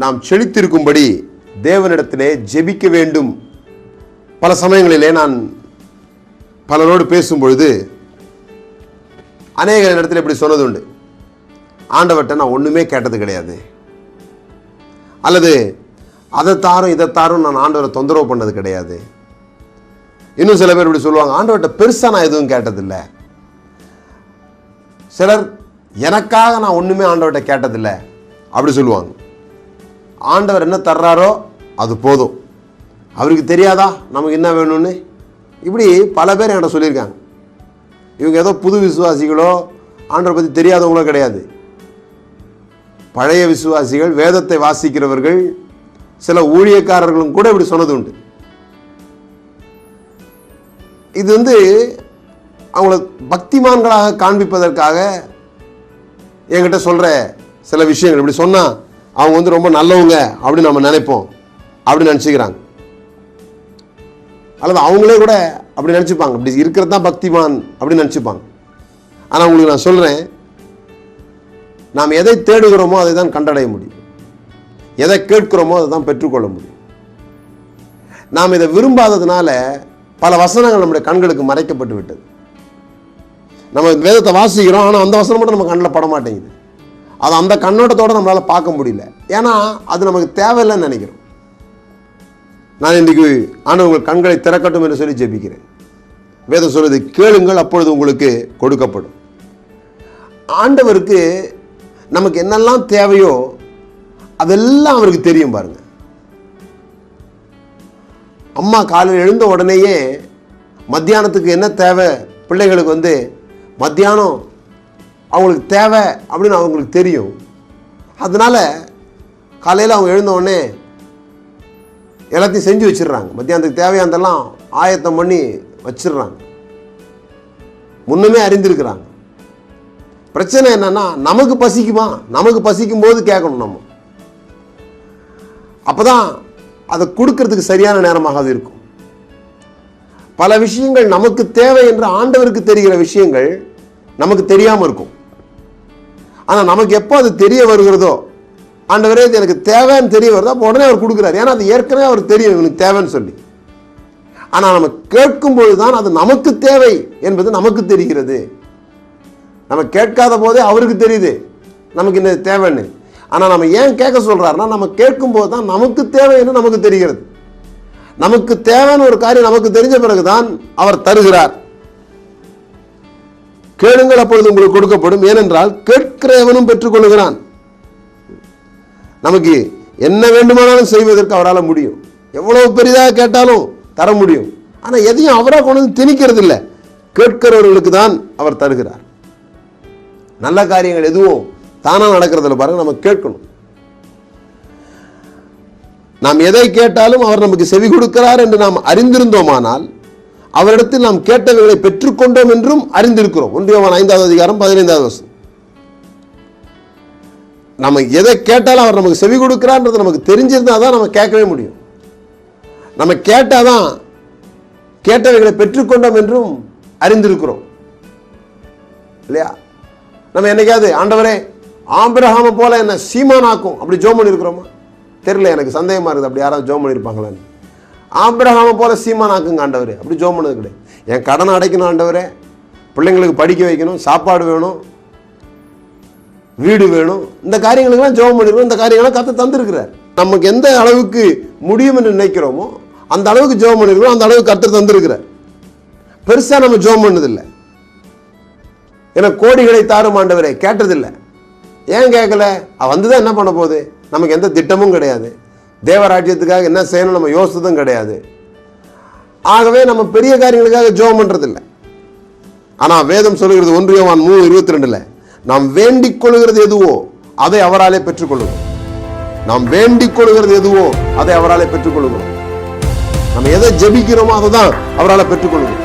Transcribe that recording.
நாம் செழித்திருக்கும்படி தேவனிடத்திலே ஜெபிக்க வேண்டும். பல சமயங்களிலே நான் பலரோடு பேசும் பொழுது அநேக இடத்துல இப்படி சொன்னது உண்டு ஆண்டவர்கிட்ட நான் ஒன்றுமே கேட்டது கிடையாது. அல்லது அதை தாரும் இதை தாரும் நான் ஆண்டவரை தொந்தரவு பண்ணது கிடையாது. இன்னும் சில பேர் இப்படி சொல்லுவாங்க ஆண்டவர்கிட்ட பெருசாக நான் எதுவும் கேட்டதில்லை. சிலர் எனக்காக நான் ஒன்றுமே ஆண்டவர்கிட்ட கேட்டதில்லை. அப்படி சொல்லுவாங்க. ஆண்டவர் என்ன தர்றாரோ அது போதும். அவருக்கு தெரியாதா? நமக்கு என்ன வேணும்னு? இப்படி பல பேர் என்கிட்ட சொல்லியிருக்காங்க. இவங்க ஏதோ புது விசுவாசிகளோ ஆண்டரை பற்றி தெரியாதவங்களோ கிடையாது. பழைய விசுவாசிகள் வேதத்தை வாசிக்கிறவர்கள் சில ஊழியக்காரர்களும் கூட இப்படி சொன்னது உண்டு. இது வந்து அவங்கள பக்திமான்களாக காண்பிப்பதற்காக என்கிட்ட சொல்கிற சில விஷயங்கள். இப்படி சொன்னால் அவங்க வந்து ரொம்ப நல்லவங்க அப்படின்னு நம்ம நினைப்போம் அப்படின்னு நினச்சிக்கிறாங்க. அல்லது அவங்களே கூட அப்படி நினச்சிப்பாங்க. இப்படி இருக்கிறது தான் பக்திமான் அப்படின்னு நினச்சிப்பாங்க. ஆனால் உங்களுக்கு நான் சொல்கிறேன் நாம் எதை தேடுகிறோமோ அதை தான் கண்டடைய முடியும். எதை கேட்கிறோமோ அதை தான் பெற்றுக்கொள்ள முடியும். நாம் இதை விரும்பாததுனால பல வசனங்கள் நம்முடைய கண்களுக்கு மறைக்கப்பட்டு விட்டது. நம்ம வேதத்தை வாசிக்கிறோம் ஆனால் அந்த வசனம் மட்டும் நம்ம கண்ணில் பட மாட்டேங்குது அது அந்த கண்ணோட்டத்தோடு நம்மளால் பார்க்க முடியல. ஏன்னா அது நமக்கு தேவையில்லைன்னு நினைக்கிறோம். நான் இன்றைக்கு ஆனால் உங்கள் கண்களை திறக்கட்டும் என்று சொல்லி ஜெபிக்கிறேன். வேதம் சொல்வது கேளுங்கள் அப்பொழுது உங்களுக்கு கொடுக்கப்படும். ஆண்டவருக்கு நமக்கு என்னெல்லாம் தேவையோ அதெல்லாம் அவருக்கு தெரியும் பாருங்க. அம்மா காலையில் எழுந்த உடனேயே மத்தியானத்துக்கு என்ன தேவை? பிள்ளைகளுக்கு வந்து மத்தியானம் அவங்களுக்கு தேவை அப்படின்னு அவங்களுக்கு தெரியும். அதனால காலையில் அவங்க எழுந்த உடனே எல்லாத்தையும் செஞ்சு வச்சிடுறாங்க. மத்தியானத்துக்கு தேவையானதெல்லாம் ஆயத்தம் பண்ணி வச்சிடுறாங்க. முன்னமே அறிந்திருக்கிறாங்க. பிரச்சனை என்னன்னா நமக்கு பசிக்குமா? நமக்கு பசிக்கும் போது கேட்கணும் நம்ம. அப்பதான் அதை கொடுக்கறதுக்கு சரியான நேரமாக அது இருக்கும். பல விஷயங்கள் நமக்கு தேவை என்று ஆண்டவருக்கு தெரிகிற விஷயங்கள் நமக்கு தெரியாமல் இருக்கும். ஆனால் நமக்கு எப்போ அது தெரிய வருகிறதோ ஆண்டவரே இது எனக்கு தேவைன்னு தெரிய வருதோ அப்போ உடனே அவர் கொடுக்குறாரு. ஏன்னா அது ஏற்கனவே அவர் தெரியும் இவனுக்கு தேவைன்னு சொல்லி. ஆனால் நம்ம கேட்கும்போது தான் அது நமக்கு தேவை என்பது நமக்கு தெரிகிறது. நம்ம கேட்காத போதே அவருக்கு தெரியுது நமக்கு இந்த தேவைன்னு. ஆனால் நம்ம ஏன் கேட்க சொல்கிறாருன்னா நம்ம கேட்கும்போது தான் நமக்கு தேவைன்னு நமக்கு தெரிகிறது. நமக்கு தேவைன்னு ஒரு காரியம் நமக்கு தெரிஞ்ச பிறகு தான் அவர் தருகிறார். கேளுங்கள் அப்பொழுது உங்களுக்கு கொடுக்கப்படும். ஏனென்றால் கேட்கிறவனும் பெற்றுக்கொள்கிறான் நமக்கு என்ன வேண்டுமானாலும் செய்வதற்கு அவரால் முடியும். எவ்வளவு பெரிதாக கேட்டாலும் தர முடியும். ஆனால் எதையும் அவராக கொண்டு வந்து திணிக்கிறது இல்லை கேட்கிறவர்களுக்கு தான் அவர் தருகிறார். நல்ல காரியங்கள் எதுவும் தானாக நடக்கிறதுல பாருங்க நம்ம கேட்கணும். நாம் எதை கேட்டாலும் அவர் நமக்கு செவி கொடுக்கிறார் என்று நாம் அறிந்திருந்தோமானால் அவரிடத்தில் நாம் கேட்டவைகளை பெற்றுக்கொண்டோம் என்றும் அறிந்திருக்கிறோம். ஒன்றியவன் ஐந்தாவது அதிகாரம் பதினைந்தாவது வருஷம் நம்ம எதை கேட்டாலும் அவர் நமக்கு செவி கொடுக்கிறான்றது நமக்கு தெரிஞ்சிருந்தால் தான் நம்ம கேட்கவே முடியும். நம்ம கேட்டால் தான் கேட்டவைகளை பெற்றுக்கொண்டோம் என்றும் அறிந்திருக்கிறோம். இல்லையா? நம்ம என்னைக்காவது ஆண்டவரே ஆம்பிரகாம போல என்ன சீமானாக்கும். அப்படி ஜோம் பண்ணியிருக்கிறோமா? தெரியல எனக்கு சந்தேகமாக இருக்குது. அப்படி யாராவது ஜோம் பண்ணியிருப்பாங்களான்னு. ஆப்ரஹாமை போல சீமானாக்குங்க ஆண்டவர். அப்படி ஜோம் பண்ணது கிடையாது. என் கடனை அடைக்கணும் ஆண்டவரே. பிள்ளைங்களுக்கு படிக்க வைக்கணும் சாப்பாடு வேணும் வீடு வேணும். இந்த காரியங்களுக்கெல்லாம் ஜோம் பண்ணிருக்கோம். இந்த காரியங்களாம் கற்று தந்திருக்கிறார். நமக்கு எந்த அளவுக்கு முடியும் என்று நினைக்கிறோமோ அந்த அளவுக்கு ஜெபம் பண்ணிருக்கிறோம். அந்த அளவுக்கு கற்று தந்திருக்கிறார். பெருசாக நம்ம ஜோம் பண்ணதில்லை. ஏன்னா கோடிகளை தாரும் ஆண்டவரே கேட்டதில்லை. ஏன் கேட்கல? அவ வந்துதான் என்ன பண்ண போகுது? நமக்கு எந்த திட்டமும் கிடையாது. தேவராஜ்யத்துக்காக என்ன செய்யணும் நம்ம யோசித்ததும் கிடையாது. ஆகவே நம்ம பெரிய காரியங்களுக்காக ஜெபம் பண்ணுறதில்ல ஆனால் வேதம் சொல்லுகிறது ஒன்று யோவான் மூணு இருபத்தி ரெண்டில் நாம் வேண்டிக் கொள்கிறது எதுவோ அதை அவராலே பெற்றுக்கொள்ளுவோம். நாம் வேண்டிக் கொள்கிறது எதுவோ அதை அவராலே பெற்றுக்கொள்கிறோம் நம்ம எதை ஜெபிக்கிறோமோ அதை தான் அவரால் பெற்றுக்கொள்கிறோம்